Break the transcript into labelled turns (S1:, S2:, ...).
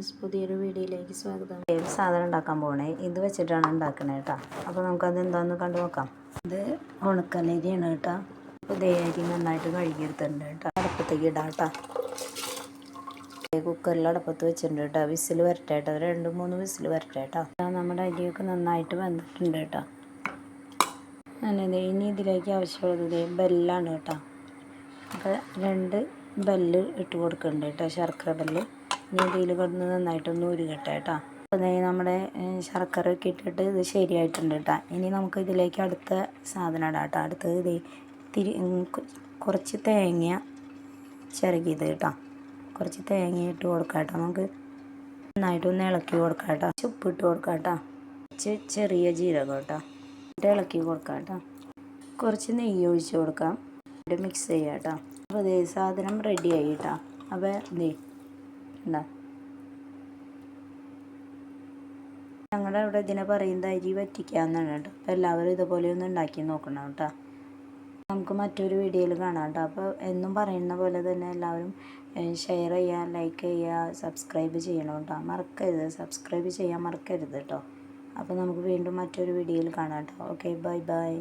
S1: Friends പുതിയൊരു വീഡിയോയിലേക്ക് സ്വാഗതം.
S2: ഏത് സാധനം ഉണ്ടാക്കാൻ പോകണേ ഇത് വെച്ചിട്ടാണ് ഉണ്ടാക്കണേ കേട്ടോ. അപ്പോൾ നമുക്കത് എന്താണെന്ന് കണ്ടു നോക്കാം. ഇത് ഉണക്കലരിയാണ് കേട്ടോ. അപ്പോൾ ദേ അരി നന്നായിട്ട് കഴുകിയെടുത്തിട്ടുണ്ട് കേട്ടോ. അടുപ്പത്തേക്ക് ഇടാം കേട്ടോ. കുക്കറിൽ അടുപ്പത്ത് വെച്ചിട്ടുണ്ട് കേട്ടോ. വിസിൽ വരട്ടെ കേട്ടോ. രണ്ട് മൂന്ന് വിസിൽ വരട്ടെ കേട്ടോ. നമ്മുടെ അരിയൊക്കെ നന്നായിട്ട് വന്നിട്ടുണ്ട് കേട്ടോ. അങ്ങനെ ഇനി ഇതിലേക്ക് ആവശ്യമുള്ളത് ബെല്ലാണ് കേട്ടോ. അപ്പോൾ രണ്ട് ബെല്ല് ഇട്ട് കൊടുക്കുന്നുണ്ട് കേട്ടോ. ശർക്കര ബെല്ല്. ഇനി ഇതിൽ കിടന്ന് നന്നായിട്ടൊന്ന് ഉരുകട്ടെ കേട്ടോ ദേ നമ്മുടെ ശർക്കര ഒക്കെ ഇട്ടിട്ട് ഇത് ശരിയായിട്ടുണ്ട് കേട്ടോ ഇനി നമുക്ക് ഇതിലേക്ക് അടുത്ത സാധനം ഇടാം കേട്ടോ അടുത്തത് ഇത് തിരി കുറച്ച് തേങ്ങ ചിരകിയത് കേട്ടോ കുറച്ച് തേങ്ങ ഇട്ട് കൊടുക്കാം കേട്ടോ നമുക്ക് നന്നായിട്ട് ഒന്ന് ഇളക്കി കൊടുക്കാം കേട്ടോ ചുപ്പ് ഇട്ട് കൊടുക്കാം കേട്ടോ ചെറിയ ജീരകം കേട്ടോ എന്നിട്ട് ഇളക്കി കൊടുക്കാം കേട്ടോ കുറച്ച് നെയ്യ് ഒഴിച്ച് കൊടുക്കാം. മിക്സ് ചെയ്യാം കേട്ടോ അപ്പോൾ ഇതേ സാധനം റെഡി ആയി കേട്ടോ അപ്പോൾ ഇതേ എന്താ ഞങ്ങളുടെ അവിടെ ഇതിനെ പറയുന്നത് അരി വറ്റിക്കാന്നാണ് കേട്ടോ. അപ്പോൾ എല്ലാവരും ഇതുപോലെ ഒന്ന് ഉണ്ടാക്കി നോക്കണം കേട്ടോ. നമുക്ക് മറ്റൊരു വീഡിയോയിൽ കാണാം കേട്ടോ. അപ്പോൾ എന്നും പറയുന്ന പോലെ തന്നെ എല്ലാവരും ഷെയർ ചെയ്യുക ലൈക്ക് ചെയ്യുക സബ്സ്ക്രൈബ് ചെയ്യണം കേട്ടോ. മറക്കരുത്. സബ്സ്ക്രൈബ് ചെയ്യാൻ മറക്കരുത് കേട്ടോ. അപ്പോൾ നമുക്ക് വീണ്ടും മറ്റൊരു വീഡിയോയിൽ കാണാം കേട്ടോ. Okay bye bye